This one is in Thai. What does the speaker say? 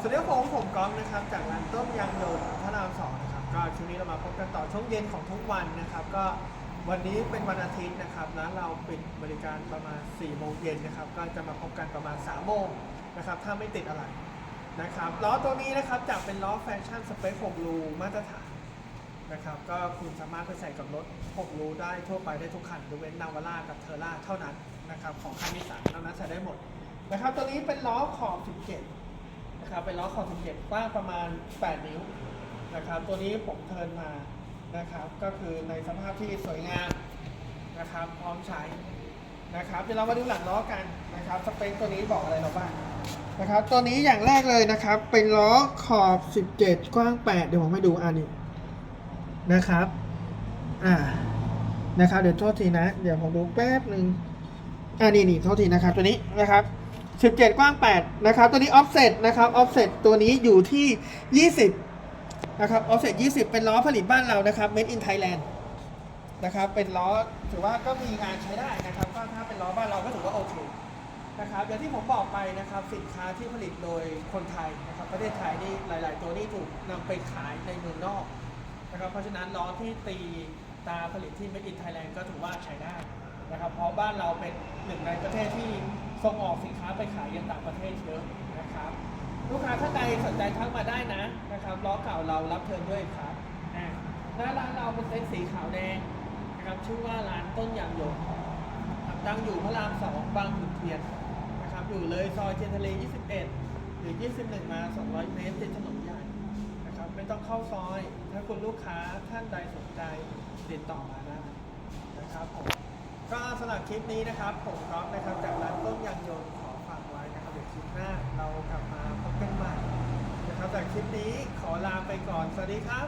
สวัสดีครับผมผมก๊อฟนะครับจากร้านต้มยำโยนพระรามสองนะครับก็ช่วงนี้เรามาพบกันต่อช่วงเย็นของทุกวันนะครับ ก็วันนี้เป็นวันอาทิตย์นะครับร้านเราปิดบริการประมาณ4ี่โมงเย็นนะครับ ก็จะมาพบกันประมาณ3ามโมงนะครับถ้าไม่ติดอะไรนะครับล้อตัวนี้นะครับจากเป็นล้อแฟชั่นสเปค6รูมาตรฐานนะครับ ก็คุณสามารถไปใส่กับรถ6รูได้ทั่วไปได้ทุกคันยกเว้นนาวาร่ากับเทอร่าเท่านั้นนะครับของคันนิสสันเท่านั้นใช้ได้หมดนะครับตัวนี้เป็นล้อขอบ17 นะครับเป็นล้อคอ17กว้างประมาณ 8 นิ้วนะครับ ตัวนี้ผมเทินมานะครับ ก็คือในสภาพที่สวยงามนะครับ พร้อมใช้นะครับเดี๋ยวเรามาดูหลังล้อกันนะครับสเปคตัวนี้บอกอะไรเราบ้างนะครับ ตัวนี้อย่างแรกเลยนะครับ เป็นล้อขอบ 17 กว้าง 8 เดี๋ยวผมให้ดูอันนี้นะครับ อ่านะครับ เดี๋ยวโทษทีนะ เดี๋ยวผมดูแป๊บหนึ่งอ่านี่นี่โทษทีนะครับ ตัวนี้นะครับ 17 กว้าง 8 นะครับ ตัวนี้ offset นะครับ offset ตัวนี้อยู่ที่ 20 นะครับ offset 20 เป็นล้อผลิตบ้านเรานะครับ made in Thailand นะครับ เป็นล้อถือว่าก็มีงานใช้ได้นะครับก็ถ้าเป็นล้อบ้านเราก็ถือว่าโอเคนะครับอย่างที่ผมบอกไปนะครับสินค้าที่ผลิตโดยคนไทยนะครับประเทศไทยนี่หลาย ๆ ตัวนี่ถูกนำไปขายในเมืองนอกนะครับเพราะฉะนั้นล้อที่ตีตาผลิตที่ made in Thailand ก็ถือว่าใช้ได้ นะครับเพราะบ้านเราเป็นหนึ่งในประเทศที่ส่งออกสินค้าไปขายยังต่างประเทศเยอะนะครับลูกค้าท่านใดสนใจทักมาได้นะนะครับล้อเก่าเรารับเทิร์นด้วยครับหน้าร้านเราเป็นเต็นท์สีขาวแดงนะครับชื่อว่าร้านต้นยางโยนตั้งอยู่พระรามสองบางขุนเทียนนะครับอยู่เลยซอยเทียนทะเล 21 หรือ 21 มา 200 เมตรติดถนนใหญ่นะครับไม่ต้องเข้าซอย ถ้าคุณลูกค้าท่านใดสนใจติดต่อมาได้นะครับผม ก็สำหรับคลิปนี้นะครับ ผมก๊อฟนะครับจากร้านต้มยางโยนขอฝากไว้นะครับเดี๋ยวคลิปหน้าเรากลับมาพบกันใหม่นะครับจากคลิปนี้ขอลาไปก่อน สวัสดีครับ